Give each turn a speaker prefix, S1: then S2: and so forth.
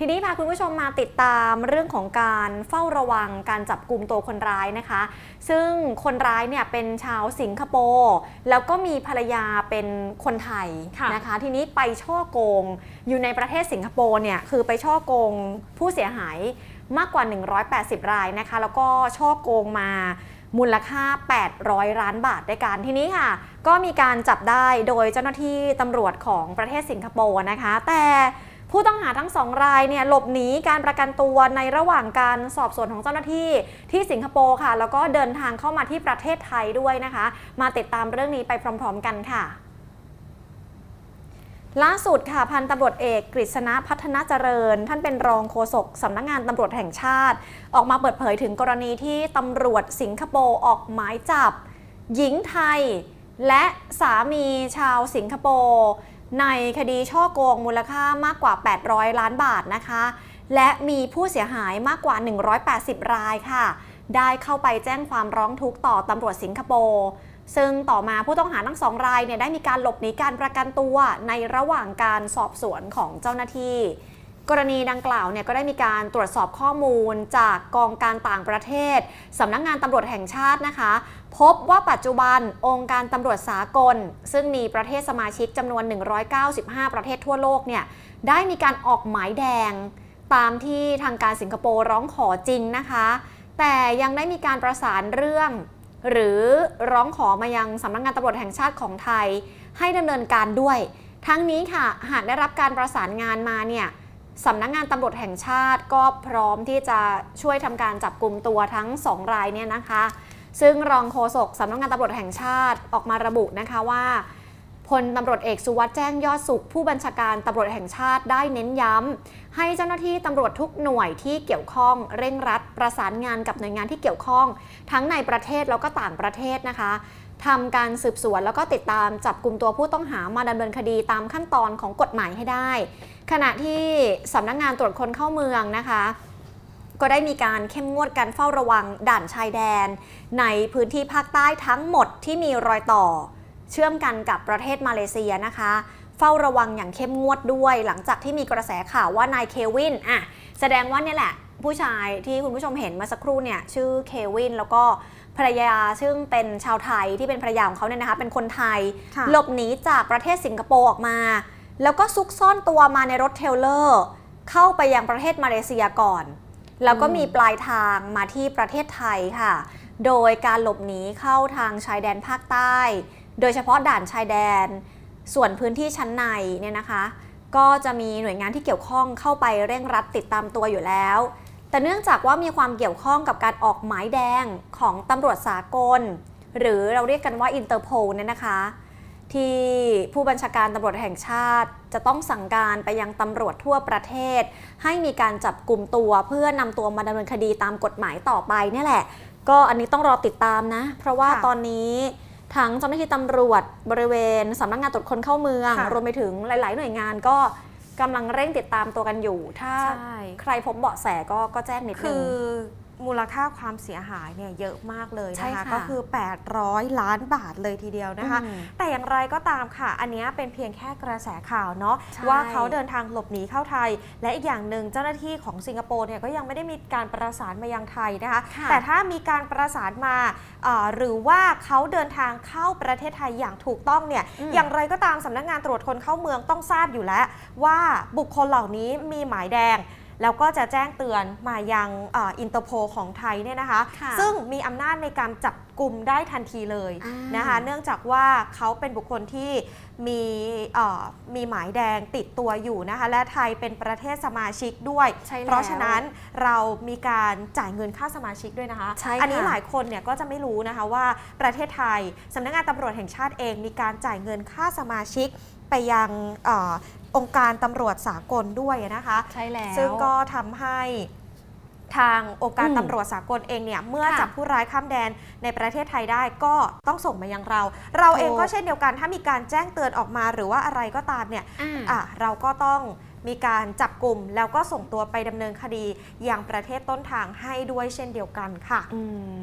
S1: ทีนี้พาคุณผู้ชมมาติดตามเรื่องของการเฝ้าระวังการจับกลุ่มตัวคนร้ายนะคะ ซึ่งคนร้ายเนี่ยเป็นชาวสิงคโปร์แล้วก็มีภรรยาเป็นคนไทย
S2: ค่ะ
S1: นะคะ ทีนี้ไปช่อโกงอยู่ในประเทศสิงคโปร์เนี่ยคือไปช่อโกงผู้เสียหายมากกว่า 180 รายนะคะ แล้วก็ช่อโกงมามูลค่า 800 ล้านบาทด้วยกัน ทีนี้ค่ะ ก็มีการจับได้โดยเจ้าหน้าที่ตำรวจของประเทศสิงคโปร์นะคะ แต่ ผู้ต้องหาทั้งสองรายเนี่ยหลบหนีการประกันตัวในระหว่างการสอบสวนของเจ้าหน้าที่ที่สิงคโปร์ค่ะ แล้วก็เดินทางเข้ามาที่ประเทศไทยด้วยนะคะ มาติดตามเรื่องนี้ไปพร้อม ๆ กันค่ะล่าสุดค่ะพันตำรวจเอกกฤษณะพัฒนาเจริญ ท่านเป็นรองโฆษกสำนักงานตำรวจแห่งชาติ ออกมาเปิดเผยถึงกรณีที่ตำรวจสิงคโปร์ออกหมายจับ หญิงไทย และสามีชาวสิงคโปร์ ในคดีช่อโกงมูลค่ามากกว่า 800 ล้านบาทนะคะ และมีผู้เสียหายมากกว่า 180 รายค่ะ ได้เข้าไปแจ้งความร้องทุกข์ต่อตำรวจสิงคโปร์ซึ่งต่อมาผู้ต้องหาทั้งสองรายเนี่ยได้มีการหลบหนีการประกันตัวในระหว่างการสอบสวนของเจ้าหน้าที่ กรณีดังกล่าวเนี่ยก็ได้มีการตรวจสอบข้อมูลจากกองการต่างประเทศสำนักงานตำรวจแห่งชาตินะคะ พบว่าปัจจุบันองค์การตำรวจสากล ซึ่งมีประเทศสมาชิกจำนวน 195 ประเทศทั่วโลกเนี่ยได้มีการออกหมายแดง ตามที่ทางการสิงคโปร์ร้องขอจริงนะคะ แต่ยังได้มีการประสานเรื่อง หรือร้องขอมายังสำนักงานตำรวจแห่งชาติของไทย ให้ดำเนินการด้วย ทั้งนี้ค่ะหากได้รับการประสานงานมาเนี่ย สำนักงานตำรวจแห่งชาติก็พร้อมที่จะช่วยทำการจับกลุ่มตัวทั้งสองรายเนี่ยนะคะ ซึ่งรองโฆษกสำนักงานตำรวจแห่งชาติออกมาระบุนะคะว่าพลตำรวจเอกสุวัสด์แจ้งยอดสุข ผู้บัญชาการตำรวจแห่งชาติได้เน้นย้ำให้เจ้าหน้าที่ตำรวจทุกหน่วยที่เกี่ยวข้องเร่งรัดประสานงานกับหน่วยงานที่เกี่ยวข้อง ทั้งในประเทศแล้วก็ต่างประเทศนะคะทำการสืบสวนแล้วก็ติดตามจับกลุ่มตัวผู้ต้องหามาดำเนินคดีตามขั้นตอนของกฎหมายให้ได้ ขณะที่สำนักงงานตรวจคนเข้าเมืองนะคะ ก็ได้มีการเข้มงวดการเฝ้าระวังด่านชายแดน ในพื้นที่ภาคใต้ทั้งหมดที่มีรอยต่อ เชื่อมกันกับประเทศมาเลเซียนะคะ เฝ้าระวังอย่างเข้มงวดด้วย หลังจากที่มีกระแสข่าวว่านายเควินอะแสดงว่าเนี่ยแหละผู้ชายที่คุณผู้ชมเห็นเมาสักครู่เนี่ยชื่อเควินแล้วก็ภรรยาซึ่งเป็นชาวไทยที่เป็นภรรยาของเขาเนี่ยนะคะเป็นคนไทย
S2: ค่ะ
S1: หลบหนีจากประเทศสิงคโปร์ออกมา แล้วก็ซุกซ่อนตัวมาในรถเทรลเลอร์ เข้าไปยังประเทศมาเลเซียก่อน แล้วก็มีปลายทางมาที่ประเทศไทยค่ะ โดยการหลบหนีเข้าทางชายแดนภาคใต้ โดยเฉพาะด่านชายแดน ส่วนพื้นที่ชั้นในเนี่ยนะคะ ก็จะมีหน่วยงานที่เกี่ยวข้องเข้าไปเร่งรัดติดตามตัวอยู่แล้ว แต่เนื่องจากว่ามีความเกี่ยวข้องกับการออกหมายแดงของตำรวจสากล หรือเราเรียกกันว่าอินเตอร์โพลเนี่ยนะคะ ที่ผู้บัญชาการตำรวจแห่งชาติ จะต้องสั่งการไปยังตำรวจทั่วประเทศ ให้มีการจับกลุ่มตัวเพื่อนำตัวมาดำเนินคดีตามกฎหมายต่อไปเนี่ยแหละ ก็อันนี้ต้องรอติดตามนะ เพราะว่า
S2: ค่ะ
S1: ตอนนี้ทั้งเจ้าหน้าที่ตำรวจบริเวณสำนักงานตรวจคนเข้าเมือง
S2: ค่ะ
S1: รวมไปถึงหลาย ๆ หน่วยงานก็กำลังเร่งติดตามตัวกันอยู่ ถ้า
S2: ใช่
S1: ใครพบเบาะแสก็ก็แจ้งนิดนึ
S2: คื
S1: ง
S2: อ มูลค่าความเสียหายเนี่ยเยอะมากเลย
S1: ใช่
S2: นะคะ
S1: ค่ะ
S2: ก็คือ 800 ล้านบาทเลยทีเดียวนะคะ
S1: อืม
S2: แต่อย่างไรก็ตามค่ะ อันเนี้ยเป็นเพียงแค่กระแสข่าวเนาะ
S1: ใช่
S2: ว่าเขาเดินทางหลบหนีเข้าไทย และอีกอย่างหนึ่งเจ้าหน้าที่ของสิงคโปร์เนี่ยก็ยังไม่ได้มีการประสานมายังไทยนะคะ
S1: ค่ะ
S2: แต่ถ้ามีการประสานมาเอ่อหรือว่าเขาเดินทางเข้าประเทศไทยอย่างถูกต้องเนี่ย
S1: อืม
S2: อย่างไรก็ตามสำนักงานตรวจคนเข้าเมืองต้องทราบอยู่แล้ว ว่าบุคคลเหล่านี้มีหมายแดง แล้วก็จะแจ้งเตือนมายังอินเตอร์โพของไทยเนี่ยนะคะ
S1: ค่ะ
S2: ซึ่งมีอำนาจในการจับกลุ่มได้ทันทีเลย
S1: อ่าน
S2: นะคะเนื่องจากว่าเขาเป็นบุคคลที่มีเอ่อมีหมายแดงติดตัวอยู่นะคะและไทยเป็นประเทศสมาชิกด้วย
S1: ใช่แล้ว
S2: เพราะฉะนั้นเรามีการจ่ายเงินค่าสมาชิกด้วยนะคะ
S1: ใช่ค่ะ
S2: อันี้หลายคนเนี่ยก็จะไม่รู้นะคะว่าประเทศไทยสำนักงานตำรวจแห่งชาติเองมีการจ่ายเงินค่าสมาชิก ไปยังเออองค์การตำรวจสากลด้วยนะคะ
S1: ใช่แล้ว
S2: ซึ่งก็ทำให้ทางองค์การ
S1: อืม
S2: ตำรวจสากลเองเนี่ย เมื่อ
S1: ค่ะ
S2: จับผู้ร้ายข้ามแดนในประเทศไทยได้ก็ต้องส่งมายังเรา เราเอง
S1: ถูก
S2: ก็เช่นเดียวกัน ถ้ามีการแจ้งเตือนออกมาหรือว่าอะไรก็ตามเนี่ย
S1: อ่า
S2: อะเราก็ต้องมีการจับกลุ่มแล้วก็ส่งตัวไปดำเนินคดีอย่างประเทศต้นทางให้ด้วยเช่นเดียวกันค่ะ
S1: อืม